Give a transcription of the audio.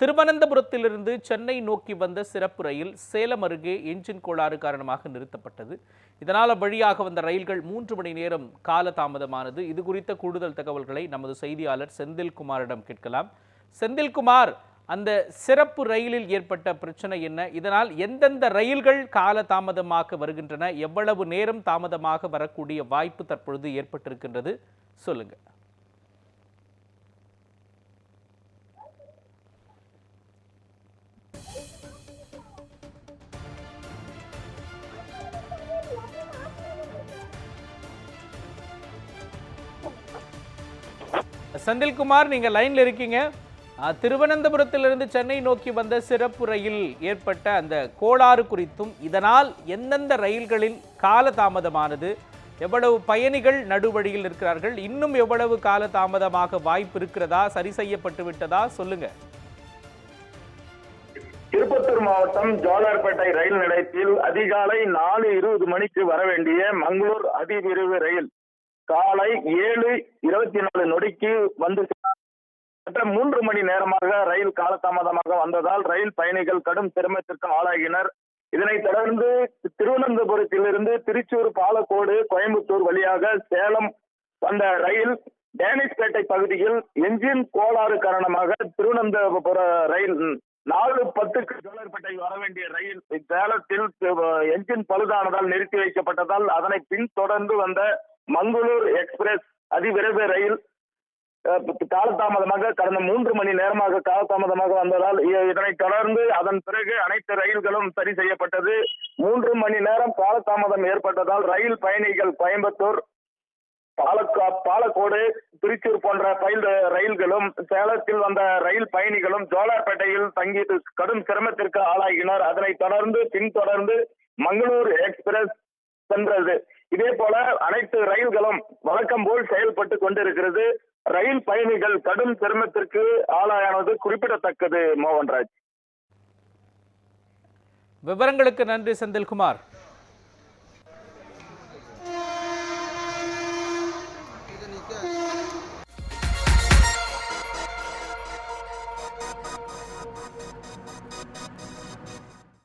திருவனந்தபுரத்திலிருந்து சென்னை நோக்கி வந்த சிறப்பு ரயில் சேலம் அருகே என்ஜின் கோளாறு காரணமாக நிறுத்தப்பட்டது. இதனால் வழியாக வந்த ரயில்கள் மூன்று மணி நேரம் கால தாமதமானது இது குறித்த கூடுதல் தகவல்களை நமது செய்தியாளர் செந்தில்குமாரிடம் கேட்கலாம். செந்தில்குமார் அந்த சிறப்பு ரயிலில் ஏற்பட்ட பிரச்சனை என்ன? இதனால் எந்தெந்த ரயில்கள் கால தாமதமாக வருகின்றன? எவ்வளவு நேரம் தாமதமாக வரக்கூடிய வாய்ப்பு தற்பொழுது ஏற்பட்டிருக்கின்றது? சொல்லுங்க. செந்தில்குமார் நீங்க லைன்ல இருக்கீங்க. திருவனந்தபுரத்திலிருந்து சென்னை நோக்கி வந்த சிறப்பு ரயில் ஏற்பட்ட அந்த கோளாறு குறித்தும் இதனால் எந்தெந்த ரயில்களில் கால தாமதமானது எவ்வளவு பயணிகள் நடுவழியில் இருக்கிறார்கள் இன்னும் எவ்வளவு கால தாமதமாக வாய்ப்பு இருக்கிறதா சரி செய்யப்பட்டு விட்டதா சொல்லுங்க. திருப்பத்தூர் மாவட்டம் ஜோலார்பேட்டை ரயில் நிலையத்தில் அதிகாலை நாலு இருபது மணிக்கு வர வேண்டிய மங்களூர் அதிவிரைவு ரயில் காலை ஏழு இருபத்தி நாலு நொடிக்கு வந்து மூன்று மணி நேரமாக ரயில் காலதாமதமாக வந்ததால் ரயில் பயணிகள் கடும் சிரமத்திற்கு ஆளாகினர். இதனைத் தொடர்ந்து திருவனந்தபுரத்திலிருந்து திருச்சூர் பாலக்கோடு கோயம்புத்தூர் வழியாக சேலம் வந்த ரயில் டேனிஸ்பேட்டை பகுதியில் என்ஜின் கோளாறு காரணமாக திருவனந்தபுர ரயில் நாலு பத்துக்கு ஜோலர்பேட்டை வர வேண்டிய ரயில் சேலத்தில் என்ஜின் பழுதானதால் நிறுத்தி வைக்கப்பட்டதால் அதனை பின்தொடர்ந்து வந்த மங்களூர் எக்ஸ்பிரஸ் அதிவிரைவு ரயில் காலதாமதமாக கடந்த மூன்று மணி நேரமாக காலதாமதமாக வந்ததால் இ- இதனைத் தொடர்ந்து அதன் பிறகு அனைத்து ரயில்களும் சரி செய்யப்பட்டது. மூன்று மணி நேரம் காலதாமதம் ஏற்பட்டதால் ரயில் பயணிகள் கோயம்புத்தூர் பாலக்கா பாலக்கோடு திருச்சூர் போன்ற பயில் ரயில்களும் சேலத்தில் வந்த ரயில் பயணிகளும் ஜோலார்பேட்டையில் தங்கி கடும் சிரமத்திற்கு ஆளாகினர். அதனைத் தொடர்ந்து பின்தொடர்ந்து மங்களூர் எக்ஸ்பிரஸ் சென்றது. இதே போல அனைத்து ரயில்களும் வழக்கம் போல் செயல்பட்டு கொண்டிருக்கிறது. ரயில் பயணிகள் கடும் சிரமத்திற்கு ஆளாயானது குறிப்பிடத்தக்கது மோகன்ராஜ். விவரங்களுக்கு நன்றி செந்தில்குமார்.